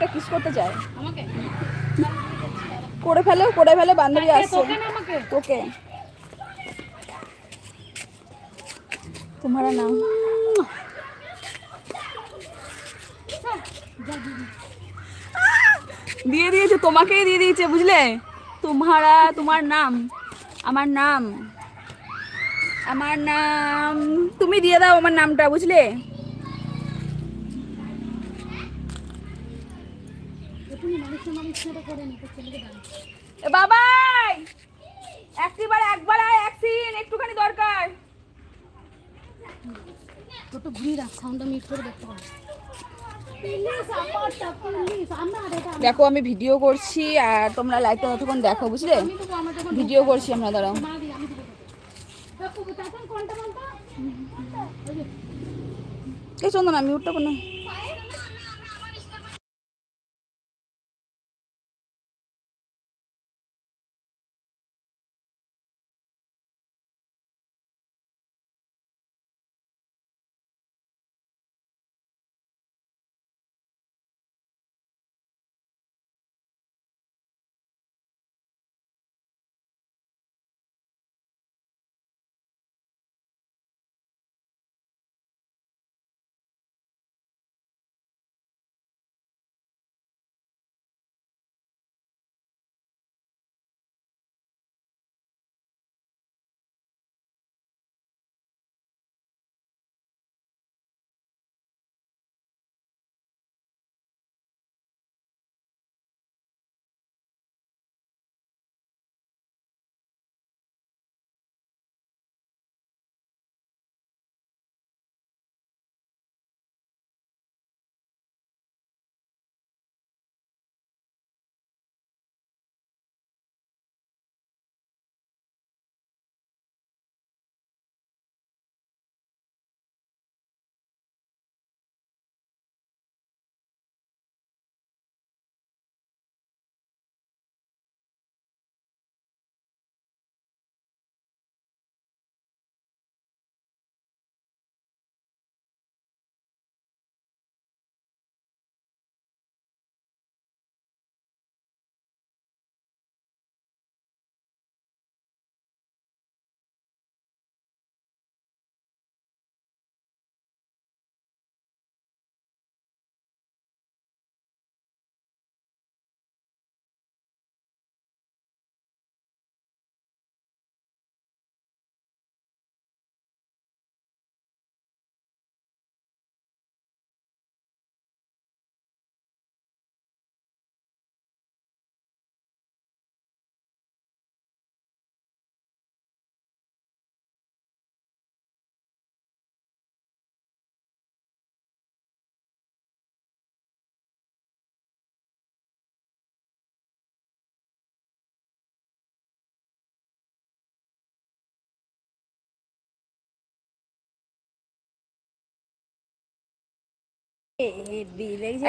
একটা কিস করতে চায়। আমাকে করে ফেলো করে ফেলো বান্ধবী আসছে। ওকে তোমারা নাম দিয়ে দিয়েছে তোমাকেই দিয়ে দিয়েছে বুঝলে? তোমারা তোমার নাম আমার নাম আমার নাম তুমি দিয়ে দাও আমার নামটা বুঝলে তুমি মানুষ মানুষটা করে নি তোর ছেলেকে দাও এ বাবাই! একবার আয় একটুখানি দরকার। টোটো ঘুরিয়ে রাখ সাউন্ডটা মিট করে দেখতে পাবো। দেখো আমি ভিডিও করছি আর তোমরা লাইভটা ততক্ষণ দেখো বুঝলে? ভিডিও করছি আমরা দাঁড়াও। এই চন্দন আমি উঠতে কোনো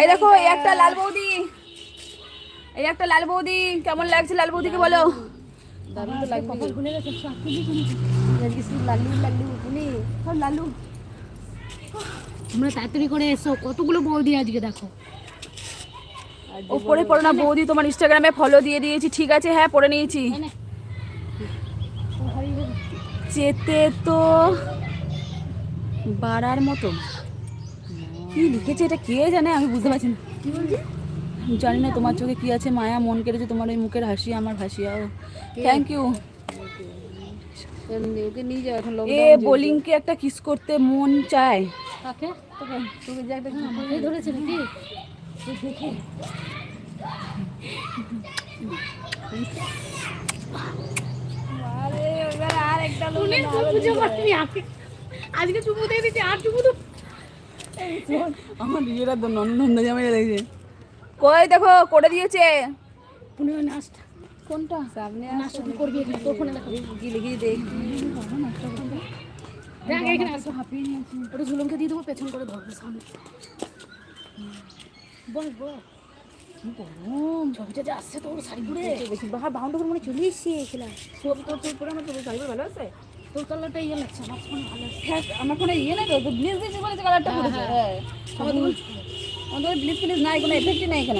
এই দেখো এই একটা লাল বৌদি। এই একটা লাল বৌদি কেমন লাগছে লাল বৌদিকে বলো? তোমরা তাড়াতাড়ি করে এসো কতগুলো বৌদি আজকে দেখো। ওপরে পড়ো না বৌদি তোমার ইনস্টাগ্রামে ফলো দিয়ে দিয়েছি ঠিক আছে? হ্যাঁ পড়ে নিয়েছি। তাই না ও হারিয়ে গেছে। যেতে তো বাড়ার মতো। কি লিখেছে এটা কে জানে আমি বুঝতে পারছি না। কি বলছি? জানি না তোমার চোখে কি আছে? মায়া মন কেড়েছে তোমার ওই মুখের হাসি আমার হাসিয়াও থ্যাংক ইউ ওকে নিয়ে যাও এখন এ বোলিংকে একটা কিস করতে মন চায়। কাকে? তোকে তোকে যে একটা এই ধরেছে নাকি? এই দেখে শুনে তুই পুজো আজকে আজকে চুমু দিয়ে দিচ্ছি আর চুমু তো আমার নিজেরা নন্দ জামাই দেখছে কই দেখো করে দিয়েছে। পুনে নাচটা। কোনটা? সামনে নাচটা করবি তোর ফোনে দেখো। কি দেখ দেখ এখানে আসো। হাঁপিয়ে নিয়েছি ওটা ঝুলনকে দিয়ে দেবো পেছন করে ধরবো সামনে। বল বল। ছবিটা যে আসছে তোর শাড়ি পরে। বেশি বাহার বাউন্ড মনে চলে এসছে। খেলা সব তোর তোর পরে আমার তোর শাড়ি ভালো আছে? তোর কালারটা ইয়ে লাগছে আমার ফোনে ভালো আছে হ্যাঁ আমার ফোনে ইয়ে না তো ব্লিজ দিয়েছে বলে কালারটা করেছে হ্যাঁ আমাদের আমাদের ব্লিজ ফ্লিজ নাই কোনো এফেক্টই নাই এখানে।